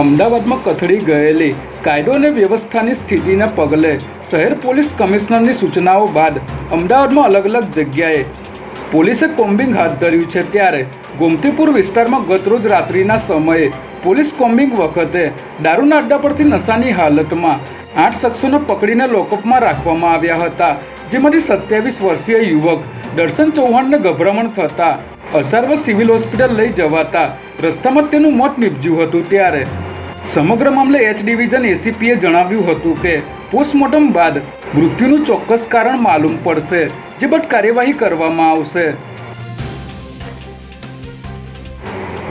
અમદાવાદમાં કથળી ગયેલી કાયદો અને વ્યવસ્થાની સ્થિતિને પગલે શહેર પોલીસ કમિશનરની સૂચનાઓ બાદ અમદાવાદમાં અલગ અલગ જગ્યાએ પોલીસે કોમ્બિંગ હાથ ધર્યું છે ત્યારે ગોમતીપુર વિસ્તારમાં ગતરોજ રાત્રિના સમયે પોલીસ કોમ્બિંગ વખતે દારૂના અડ્ડા પરથી નશાની હાલતમાં આઠ શખ્સોને પકડીને લોકઅપમાં રાખવામાં આવ્યા હતા, જેમાંથી સત્યાવીસ વર્ષીય યુવક દર્શન ચૌહાણને ગભરામણ થતાં અસારવા સિવિલ હોસ્પિટલ લઈ જવાતા રસ્તામાં તેનું મોત નીપજ્યું હતું ત્યારે સમગ્ર મામલે એચ ડિવિઝન એસીપીએ જણાવ્યું હતું કે પોસ્ટમોર્ટમ બાદ મૃત્યુનું ચોક્કસ કારણ માલુમ પડશે, જે બટ કાર્યવાહી કરવામાં આવશે.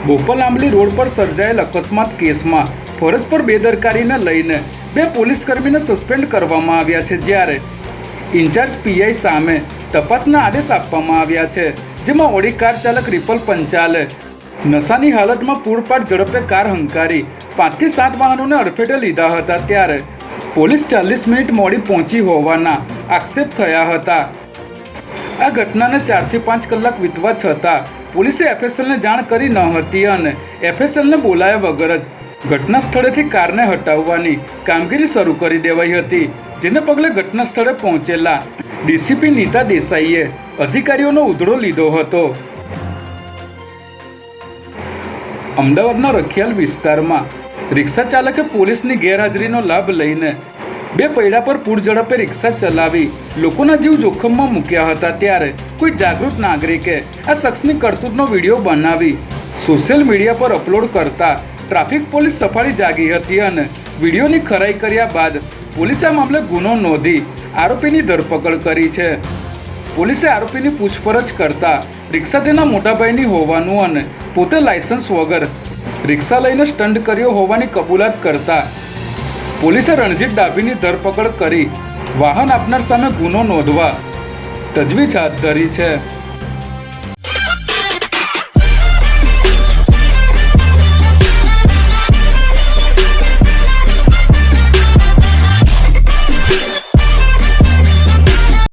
બોપલ આંબલી રોડ પર સર્જાયેલ અકસ્માત કેસમાં ફરજ પર બેદરકારીને લઈને બે પોલીસકર્મીને સસ્પેન્ડ કરવામાં આવ્યા છે જ્યારે ઇન્ચાર્જ પીઆઈ સામે તપાસના આદેશ આપવામાં આવ્યા છે, જેમાં ઓડી કાર ચાલક રિપલ પંચાલે નશાની હાલતમાં પૂરપાટ ઝડપે કાર હંકારી પાંચથી સાત વાહનોને અડફેટે લીધા હતા ત્યારે પોલીસ ચાલીસ મિનિટ મોડી પહોંચી હોવાના આક્ષેપ થયા હતા. આ ઘટનાને ચારથી પાંચ કલાક વીતવા છતાં પોલીસે એફએસએલને જાણ કરી ન હતી અને એફએસએલને બોલાયા વગર જ ઘટના સ્થળેથી કારને હટાવવાની કામગીરી શરૂ કરી દેવાઈ હતી, જેને પગલે ઘટના સ્થળે પહોંચેલા ડીસીપી નીતા દેસાઈએ અધિકારીઓનો ઉધડો લીધો હતો. અમદાવાદના રખિયાલ વિસ્તારમાં રિક્ષા ચાલકે પોલીસની ગેરહાજરીનો લાભ લઈને બે પૈડા પર પૂર ઝડપે રિક્ષા ચલાવી લોકોના જીવ જોખમમાં મૂક્યા હતા ત્યારે કોઈ જાગૃત નાગરિકે આ શખ્સની કરતૂતનો વીડિયો બનાવી સોશિયલ મીડિયા પર અપલોડ કરતા ટ્રાફિક પોલીસ સફાળી જાગી હતી અને વિડીયોની ખરાઈ કર્યા બાદ પોલીસે આ મામલે ગુનો નોંધી આરોપીની ધરપકડ કરી છે. પોલીસે આરોપીની પૂછપરછ કરતા રિક્ષા તેના મોટાભાઈની હોવાનું અને પોતે લાયસન્સ વગર રિક્ષા લઈને સ્ટંટ કર્યો હોવાની કબૂલાત કરતા પોલીસે રણજીત ડાભીની ધરપકડ કરી વાહન આપનાર સામે ગુનો નોંધવા તજવીજ હાથ ધરી છે.